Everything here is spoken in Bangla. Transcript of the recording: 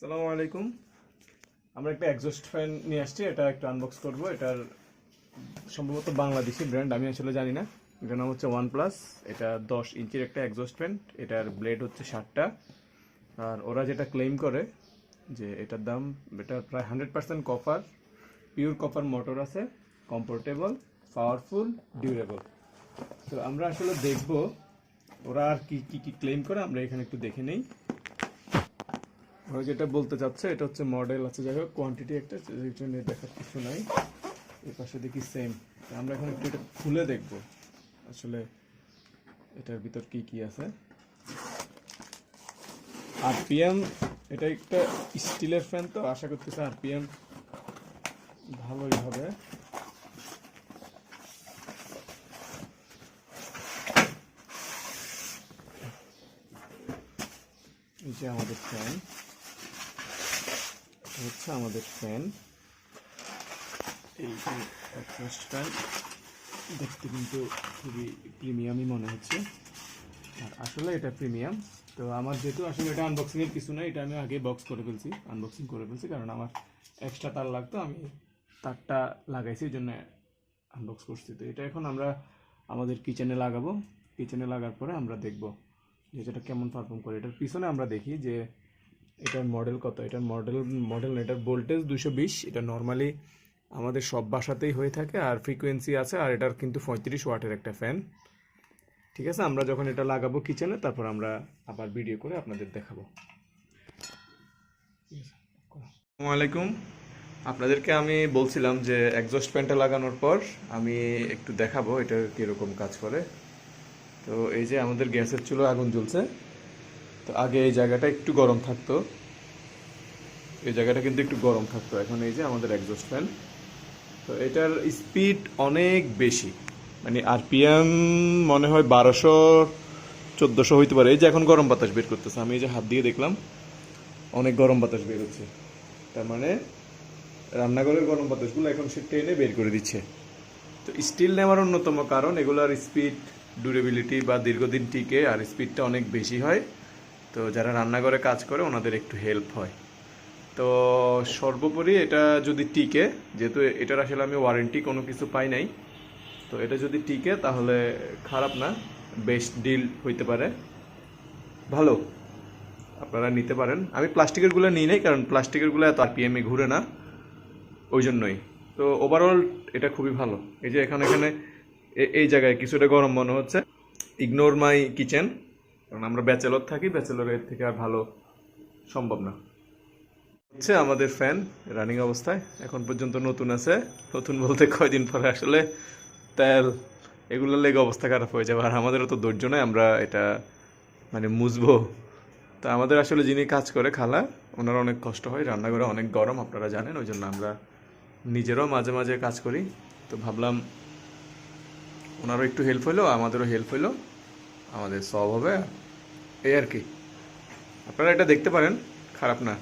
সালামু আলাইকুম। আমরা একটা এক্সস্ট ফ্যান নিয়ে আসছি, এটা একটা আনবক্স করব। এটার সম্ভবত বাংলাদেশি ব্র্যান্ড আমি আসলে জানি না। এটার নাম হচ্ছে ওয়ান প্লাস এটা দশ ইঞ্চির একটা এক্সস্ট ফ্যান এটার ব্লেড হচ্ছে ষাটটা। আর ওরা যেটা ক্লেম করে, যে এটার দাম, এটা প্রায় hundred percent copper pure copper motor আছে কমফোর্টেবল পাওয়ারফুল ডিউরেবল তো আমরা আসলে দেখব, ওরা আর কি কি কি ক্লেম করে, আমরা এখানে একটু দেখে নেই। ওরা যেটা বলতে চাচ্ছে, এটা হচ্ছে মডেল আছে। যাই হোক কোয়ান্টিটি একটা জন্য দেখার কিছু নাই। এই পাশে দেখি সেম আমরা এখন একটু এটা খুলে দেখব। আসলে এটার ভিতর কি কি আছে। আরপিএম এটা একটা স্টিলের ফ্যান তো, আশা করতেছি আরপিএম ভালোই হবে। এই যে আমাদের ফ্যান হচ্ছে আমাদের ফ্যান। এই ফ্যান দেখতে কিন্তু খুবই প্রিমিয়ামই মনে হচ্ছে। আর আসলে এটা প্রিমিয়াম। তো আমার যেহেতু আসলে এটা আনবক্সিং এর কিছু না এটা আমি আগে বক্স করে ফেলছি আনবক্সিং করে ফেলছি, কারণ আমার এক্সট্রা তার লাগতো, আমি তারটা লাগাইছি, এই জন্য আনবক্স করছি। তো এটা এখন আমরা আমাদের কিচেনে লাগাবো। কিচেনে লাগার পরে আমরা দেখব যে এটা কেমন পারফর্ম করে। এটার পিছনে আমরা দেখি যে এটার মডেল কত? এটার মডেল মডেল এটার ভোল্টেজ দুশো বিশ, এটা নর্মালি আমাদের সব বাসাতেই হয়ে থাকে আর ফ্রিকোয়েন্সি আছে আর এটার কিন্তু পঁয়ত্রিশ ওয়াটের একটা ফ্যান ঠিক আছে? আমরা যখন এটা লাগাবো কিচেনে তারপর আমরা আবার ভিডিও করে আপনাদের দেখাবো। আসসালামু আলাইকুম। আপনাদেরকে আমি বলছিলাম যে একজস্ট ফ্যানটা লাগানোর পর আমি একটু দেখাবো এটা কীরকম কাজ করে। তো এই যে আমাদের গ্যাসের চুলো আগুন জ্বলছে। তো আগে এই জায়গাটা একটু গরম থাকতো। এই জায়গাটা কিন্তু একটু গরম থাকতো। এখন এই যে আমাদের এক্সস্ট ফ্যান তো এটার স্পিড অনেক বেশি। মানে আরপিএম মনে হয় বারোশো, চোদ্দোশো হইতে পারে। এই যে এখন গরম বাতাস বের করতেছে। আমি এই যে হাত দিয়ে দেখলাম, অনেক গরম বাতাস বের হচ্ছে। তার মানে রান্নাঘরের গরম বাতাসগুলো এখন সে টেনে বের করে দিচ্ছে। তো স্টিল নেওয়ার অন্যতম কারণ এগুলোর স্পিড ডিউরেবিলিটি বা দীর্ঘদিন টিকে আর স্পিডটা অনেক বেশি হয়। তো যারা রান্নাঘরে কাজ করে, ওনাদের একটু হেল্প হয়। তো সর্বোপরি এটা যদি টিকে, যেহেতু এটার আসলে আমি ওয়ারেন্টি কোনো কিছু পাই নাই, তো এটা যদি টিকে তাহলে খারাপ না বেস্ট ডিল হইতে পারে। ভালো, আপনারা নিতে পারেন। আমি প্লাস্টিকেরগুলো নিই নাই, কারণ প্লাস্টিকেরগুলো এত আরপিএমে ঘুরে না, ওই জন্যই। তো ওভারঅল এটা খুবই ভালো। এই যে এখানে এখানে এ- এই জায়গায় কিছুটা গরম মনে হচ্ছে। ইগনোর মাই কিচেন কারণ আমরা ব্যাচেলর থাকি, ব্যাচেলরের থেকে আর ভালো সম্ভব না। হচ্ছে আমাদের ফ্যান রানিং অবস্থায়, এখন পর্যন্ত নতুন আছে, নতুন বলতে কয়দিন পরে আসলে তেল এগুলো লেগে অবস্থা খারাপ হয়ে যাবে। আর আমাদেরও তো ধৈর্য নয় আমরা এটা মানে মুছবো। তা আমাদের আসলে যিনি কাজ করে খালা, ওনার অনেক কষ্ট হয়, রান্নাঘরে অনেক গরম, আপনারা জানেন, ওই জন্য আমরা নিজেরাও মাঝে মাঝে কাজ করি। তো ভাবলাম ওনারও একটু হেল্প হইল, আমাদেরও হেল্প হইল। আমাদের সব হবে। এই আর কি। আপনারা এটা দেখতে পারেন খারাপ না।